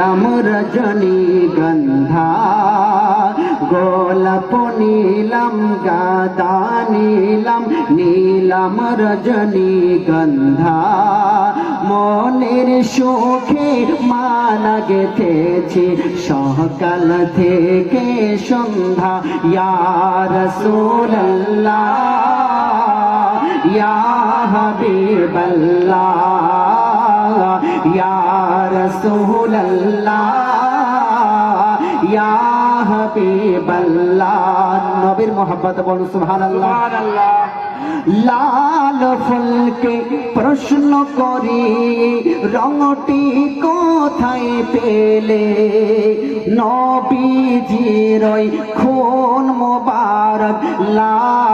রাম রজনী গন্ধা, গোলাপ নীলম, গাদা নীলম নীলম রজনী গন্ধা। মনের সুখে মালা গেথেছি সকাল থেকে সন্ধ্যা ইয়ার সুল্লাহ ইয়া হাবিবাল্লাহ ইয়া রাসূলুল্লাহ ইয়া হাবিবাল্লাহ নবীর মোহাব্বত বলুন সুবহানাল্লাহ লাল ফুলকে প্রশ্ন করি রঙটি কোথায় পেলে নবীজির খুন মোবারক লাল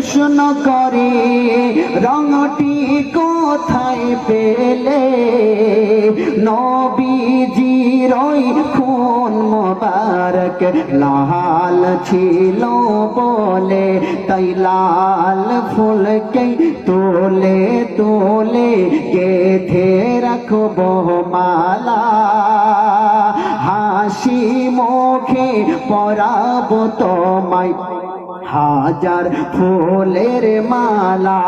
প্রশ্ন করি, রঙটি কোথায় পেলে? নবীজির খুন মোবারক লাল ছিল বলে, তাই লাল ফুলকে তোলে তোলে গেথে রাখব মালা। হাসি মুখে পরাবো তোমায়। হাজার ফুলের মালা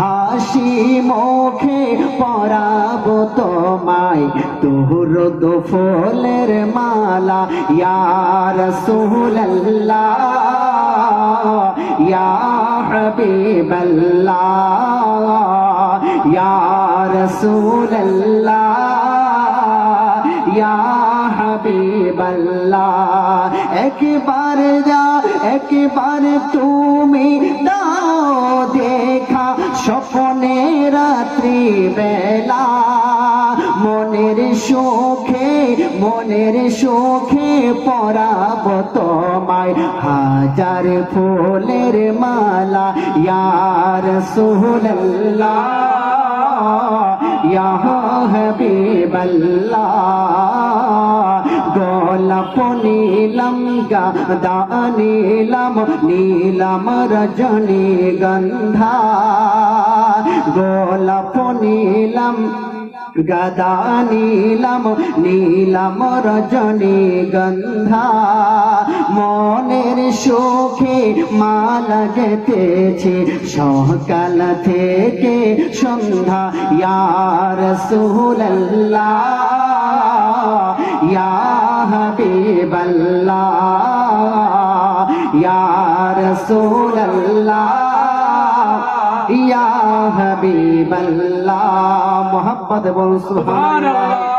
হাসি মুখে পরাবো তোমায় তোর দো ফুলের মালা। ইয়ার সুল্লাহ ইয়া হাবিবাল্লাহ, ইয়া রাসূলুল্লাহ, ইয়া হাবিবাল্লাহ, একবার যা একবার তুমি দাও দেখা স্বপ্নে রাত্রি বেলা মনের সুখে মনের সুখে পরাব তোমায়। হাজার ফুলের মালা ইয়ার সুল্লাহ ইয়া হাবিবাল্লাহ। গোলাপ নীলম গাদা নীলম নীলম রজনী গন্ধা। গোলাপ নীলম গদা নীলম নীলম রজনী গন্ধা। মনের সুখে মালা গেতেছে সকাল থেকে সন্ধ্যা ইয়ার সুল্লাহ ইয়া হাবিবাল্লাহ ইয়া রাসূলুল্লাহ ইয়া হাবিবাল্লাহ। মোহাম্মদ বল সুবহানাল্লাহ।